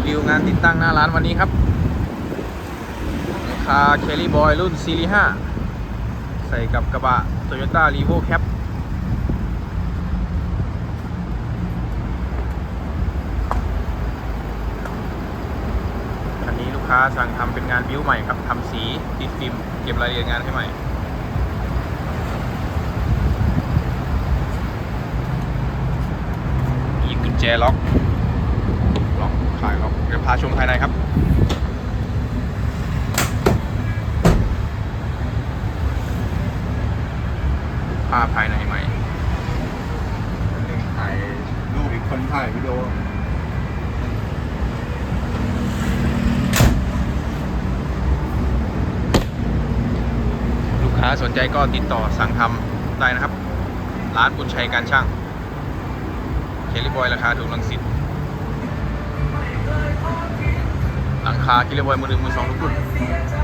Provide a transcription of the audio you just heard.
รีวิวงานติดตั้งหน้าร้านวันนี้ครับคาเคลลี่บอยรุ่นซีรีส์5ใส่กับกระบะ Toyota r e v o Cap คันนี้ลูกค้าสั่งทำเป็นงานบิวใหม่ครับทำสีติดฟิล์มเก็บรายละเอียดงานให้ใหม่มีกุญแจล็อก ล็อกคลายล็อกเดี๋ยวพาชมภายในครับภาพภายในใหม่หนึ่งถ่ายรูปอีกคนถ่ายวิดีโอลูกค้าสนใจก็ติดต่อสั่งทำได้นะครับ ร้านบุญชัยการช่าง เคลิบอยราคาถูกลังสิต หลังคาเคลิบอยมือหนึ่งมือสองทุกรุ่น